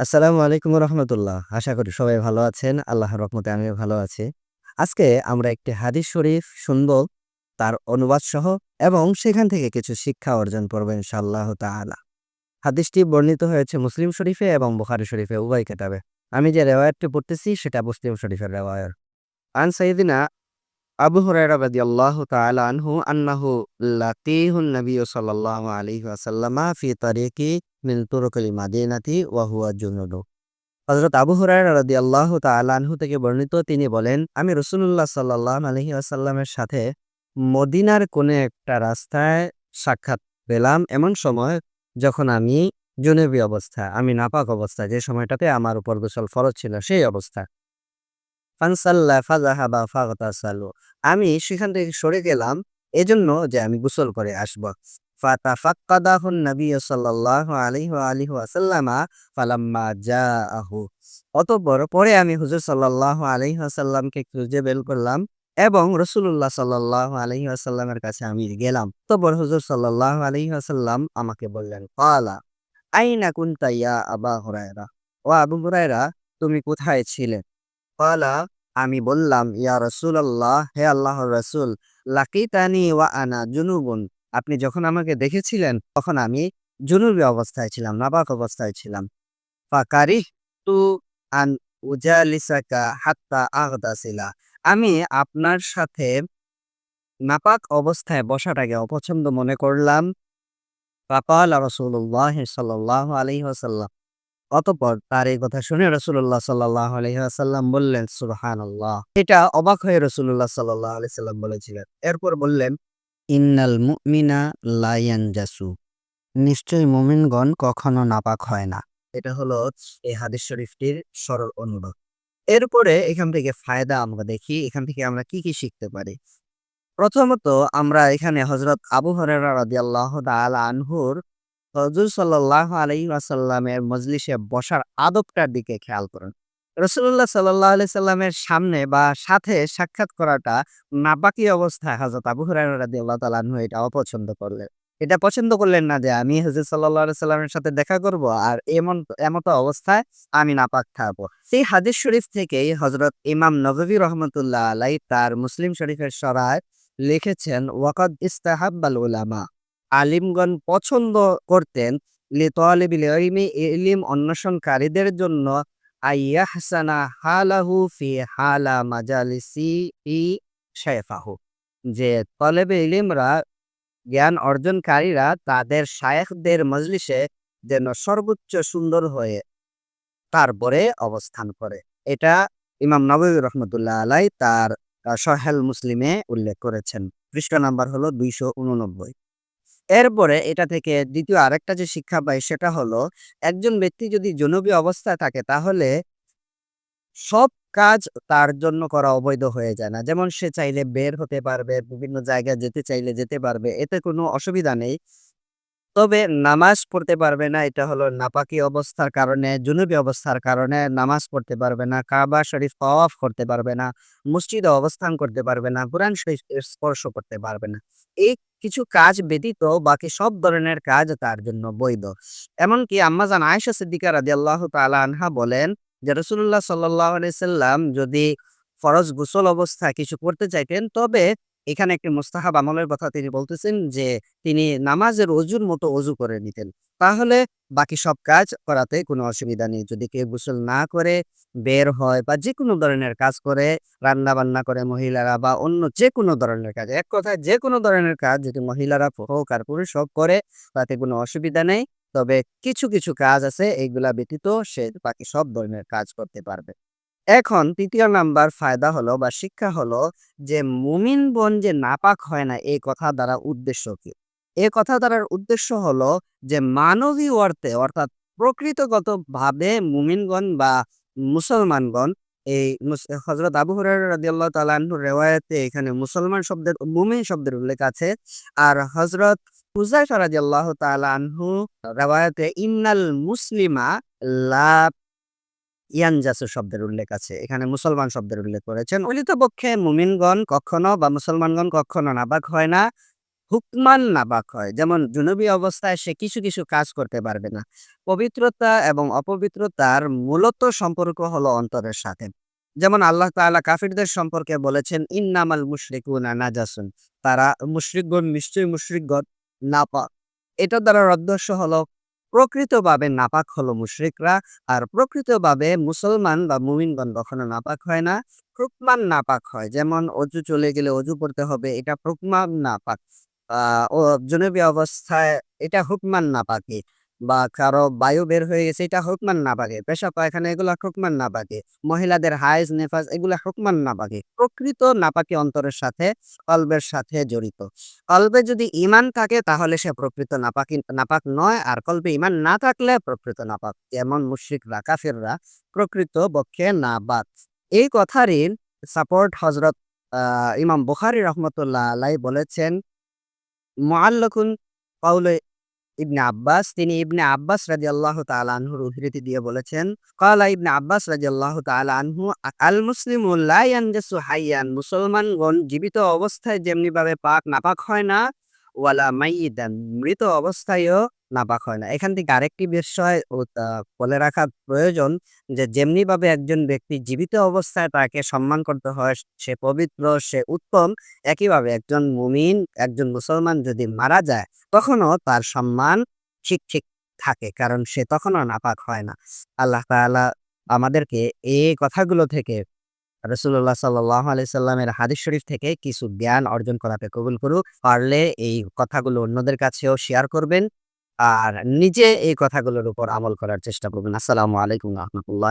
আসসালামু আলাইকুম রহমতুল্লাহ। আশা করি সবাই ভালো আছেন। আল্লাহর রহমতে আমিও ভালো আছি। আজকে আমরা একটি হাদিস শরীফ শুনব, তার অনুবাদ সহ এবং সেখান থেকে কিছু শিক্ষা অর্জন করব ইনশাআল্লাহ তাআলা। হাদিসটি বর্ণিত হয়েছে মুসলিম শরীফে এবং বুখারী শরীফে উভয় কিতাবে। আমি যে রেওয়ায়াতটি পড়তেছি সেটা মুসলিম শরীফের রেওয়ায়াত। আন সাইয়্যিদিনা আবু হুরায়রা রাদিয়াল্লাহু তাআলা আনহু আন্নাহু লাকিহুন নবিয়্য সাল্লাল্লাহু আলাইহি ওয়াসাল্লামা ফি তারিকি মিন তুরুকিল মাদিনাতি ওয়া হুয়া জুনুবু। হযরত আবু হুরায়রা রাদিয়াল্লাহু তাআলা আনহু থেকে বর্ণিত তিনি বলেন, আমি রাসূলুল্লাহ সাল্লাল্লাহু আলাইহি ওয়াসাল্লামের সাথে মদিনার কোনে একটা রাস্তায় সাক্ষাৎ পেলাম এমন সময় যখন আমি জুনুবী অবস্থায়, আমি নাপাক অবস্থায় যে সময়টাতে আমার উপর গোসল ফরজ ছিল সেই অবস্থা। ফানসাল্লা ফাগতাসালু। আমি সেখান থেকে সরে গেলাম এজন্য যে আমি গোসল করে আসব। ফাতাফাক্কাদাহু নবিয়্যু সাল্লাল্লাহু আলাইহি আলিহি ওয়াসাল্লামা ফালাম্মা জাআহু। অতঃপর পরে আমি হুজুর সাল্লাল্লাহু আলাইহি ওয়াসাল্লামকে খুঁজে বের করলাম এবং রাসূলুল্লাহ সাল্লাল্লাহু আলাইহি ওয়াসাল্লামের কাছে আমি গেলাম। অতঃপর হুজুর সাল্লাল্লাহু আলাইহি ওয়াসাল্লাম আমাকে বললেন, ক্বালা আইনা কুনতা ইয়া আবা হুরায়রা? ও আবু হুরায়রা তুমি কোথায় ছিলে? ক্বালা আমি বললাম, ইয়া রাসূলাল্লাহ হে আল্লাহর রাসূল লাকিতানি ওয়া আনা জুনুবুন। আপনি যখন আমাকে দেখেছিলেন তখন আমি জুনুবী অবস্থায় ছিলাম, নাপাক অবস্থায় ছিলাম। ফাকারিহতু আন উজালিসাকা হাত্তা আগতাসিলা। আমি আপনার সাথে নাপাক অবস্থায় বসাটাকে অপছন্দ মনে করলাম। ফাকালা রাসূলুল্লাহ সাল্লাল্লাহু আলাইহি ওয়াসাল্লাম। অতঃপর তার এই কথা শুনে রাসূলুল্লাহ সাল্লাল্লাহু আলাইহি ওয়াসাল্লাম বললেন, সুবহানাল্লাহ। এটা অবাক হয়ে রাসূলুল্লাহ সাল্লাল্লাহু আলাইহি সাল্লাম বলেছিলেন। এরপর বললেন, ইন্নাল মুমিনা লা ইয়ানজাসু। নিশ্চয়ই মুমিনগণ কখনো নাপাক হয় না। এটা হলো এই হাদিস শরীফটির সরল অনুবাদ। এরপরে এখান থেকে ফায়দা আমরা দেখি, এখান থেকে আমরা কি, কি শিখতে পারি। প্রথমত আমরা এখানে হযরত আবু হুরায়রা রাদিয়াল্লাহু তাআলা আনহুর হুজুর সাল্লাল্লাহু আলাইহি ওয়াসাল্লামের মজলিসে বসার আদবটার দিকে খেয়াল করুন। রাসূলুল্লাহ সাল্লাল্লাহু আলাইহি সাল্লামের সামনে বা সাথে সাক্ষাৎ করাটা নাপাকি অবস্থায় হযরত আবু হুরায়রা রাদিয়াল্লাহু তাআলা আনহু এটা অপছন্দ করলেন। এটা পছন্দ করলেন না যে আমি হুজুর আলাইহি সাল্লামের সাথে দেখা করব আর এমন, এমতো অবস্থায় আমি নাপাক থাকব। সেই হাদিস শরীফ থেকেই হযরত ইমাম নববী রহমতুল্লাহ আলাইহি তার মুসলিম শরীফের সরায় লিখেছেন, ওয়াকাদ ইস্তাহাব্বাল উলামা। আলিমগণ পছন্দ করতেন ইলমি অন্বেষণকারীদের জন্য হালাহু ফি হালা মাজালিসিহি শায়খাহু। যে তলেবে ইলিমরা জ্ঞান অর্জনকারীরা তাদের শায়েখদের মজলিসে যেন সর্বোচ্চ সুন্দর হয়ে তারপরে অবস্থান করে। এটা ইমাম নববী রহমতুল্লাহ আলাই তার সহেল মুসলিমে উল্লেখ করেছেন। পৃষ্ঠা নাম্বার হলো ২৮৯। এরপরে এটা থেকে দ্বিতীয় আরেকটা যে শিক্ষা পাই সেটা হলো একজন ব্যক্তি যদি জুনুবী অবস্থায় থাকে তাহলে সব কাজ তার জন্য করা অবৈধ হয়ে যায় না। যেমন সে চাইলে বের হতে পারবে, বিভিন্ন জায়গায় যেতে চাইলে যেতে পারবে। এতে কোনো অসুবিধা নেই। তবে নামাজ পড়তে পারবে না এটা হলো নাপাকি অবস্থার কারণে, জুনুবী অবস্থার কারণে নামাজ পড়তে পারবে না, কাবা শরীফ তাওয়াফ করতে পারবে না, মসজিদে অবস্থান করতে পারবে না, কুরআন শরীফ স্পর্শ করতে পারবে না। এই কিছু কাজ ব্যতীত বাকি সব ধরনের কাজ তার জন্য বৈধ। এমনকি আম্মাজান আয়েশা সিদ্দিকা রাজি আল্লাহ আনহা বলেন যে রসুল্লাহ সাল্লাম যদি ফরজ গোসল অবস্থা কিছু করতে চাইতেন, তবে এখানে একটি মুস্তাহাব আমলের কথা তিনি বলতেছেন যে, তিনি নামাজের অজুর মতো অজু করে নিতেন। তাহলে বাকি সব কাজ করাতে কোনো অসুবিধা নেই। যদি কেউ গোসল না করে বের হয় বা যেকোনো ধরনের কাজ করে, রান্না-বান্না করে মহিলারা বা অন্য যেকোনো ধরনের কাজ। এক কথায় যেকোনো ধরনের কাজ যদি মহিলারা হোক আর পুরুষ হোক করে তাতে কোনো অসুবিধা নেই। তবে কিছু, কিছু কাজ আছে এইগুলা ব্যতীত সে বাকি সব ধরনের কাজ করতে পারবে। এখন তৃতীয় নাম্বার ফায়দা হলো বা শিক্ষা হলো যে মুমিন বন যে নাপাক হয় না এই কথা দ্বারা উদ্দেশ্য কি? এ কথা দ্বারার উদ্দেশ্য হলো যে মানবী অর্থে অর্থাৎ প্রকৃতগতভাবে মুমিনগণ বা মুসলমানগণ, এই মুস, হযরত আবু তাআলা আনহুর রিওয়ায়াতে এখানে মুসলমান শব্দের, মুমিন শব্দের উল্লেখ আছে। আর হজরত হুযায়ফা রাদিয়াল্লাহু তাআলা আনহু রিওয়ায়াতে ইন্নাল মুসলিমা লা ইয়ানজাসু শব্দের উল্লেখ আছে। এখানে মুসলমান শব্দের উল্লেখ করেছেন। প্রকৃতপক্ষে মুমিনগণ কখনো বা মুসলমানগণ কখনো নাপাক হয় না। হুকমান নাপাক হয়। যেমন, জুনুবি অবস্থায় সে কিছু কিছু কাজ করতে পারবে না। পবিত্রতা এবং অপবিত্রতার মূলত সম্পর্ক হলো অন্তরের সাথে। যেমন, আল্লাহ তাআলা কাফিরদের সম্পর্কে বলেছেন, ইন্নামাল মুশরিকুনা নাজাসুন। তারা মুশরিকগণ নিশ্চয়ই মুশরিকগণ, নাপাক। এটা দ্বারা উদ্দেশ্য হলো, প্রকৃতভাবে নাপাক হলো মুশরিকরা, আর প্রকৃতভাবে মুসলমান বা মুমিনগণ কখনো নাপাক হয় না। হুকমান নাপাক হয়। যেমন, অজু চলে গেলে অজু পড়তে হবে, এটা হুকমান নাপাক। জুনুবি অবস্থায় এটা হুকমান নাপাকি বা কারও বায়ু বের হয়ে গেছে এটা হুকমান নাপাকে পেশা পায়খানা এগুলা হুকমান নাপাকে মহিলাদের হাইজ, নেফাজ এগুলা হুকমান নাপাকি প্রকৃত নাপাকি অন্তরের সাথে, কলবের সাথে জড়িত। কলবে যদি ইমান থাকে তাহলে সে প্রকৃত নাপাকি, নাপাক নয় আর কলবে ইমান না থাকলে প্রকৃত নাপাক যেমন মুশরিকরা, কাফিররা প্রকৃত পক্ষে নাবাক এই কথারই সাপোর্ট হজরত ইমাম বুখারি রহমতুল্লাহ আলাই বলেছেন মুআল্লাকুন কাউলে ইবনে আব্বাস। তিনি ইবনে আব্বাস রাজি আল্লাহ তালহুর উদ্ধৃতি দিয়ে বলেছেন, কালা ইবনে আব্বাস রাজি আল্লাহ আনহু, আল মুসলিম উল্লাহ মুসলমানগণ জীবিত অবস্থায় যেমনিভাবে পাক নাপাক হয় না ওয়ালা মাইয়িতান, মৃত অবস্থায়ও নাপাক হয় না। এখান থেকে আরেকটি বিষয় বলে রাখা প্রয়োজন যে যেমনি ভাবে একজন ব্যক্তি জীবিত অবস্থায় তাকে সম্মান করতে হয়, সে পবিত্র, সে উত্তম, একইভাবে একজন মুমিন, একজন মুসলমান যদি মারা যায়, তখনও তার সম্মান ঠিক ঠিক থাকে, কারণ সে তখনও নাপাক হয় না। আল্লাহ তাআলা আমাদেরকে এই কথাগুলো থেকে রসুল্লাহ সাল্লাহ আলাইসাল্লামের হাদিস শরীফ থেকে কিছু জ্ঞান অর্জন করাকে কবুল করুক। পারলে এই কথাগুলো অন্যদের কাছেও শেয়ার করবেন আর নিজে এই কথাগুলোর উপর আমল করার চেষ্টা করবেন। আসসালামু আলাইকুম রহমতুল্লাহ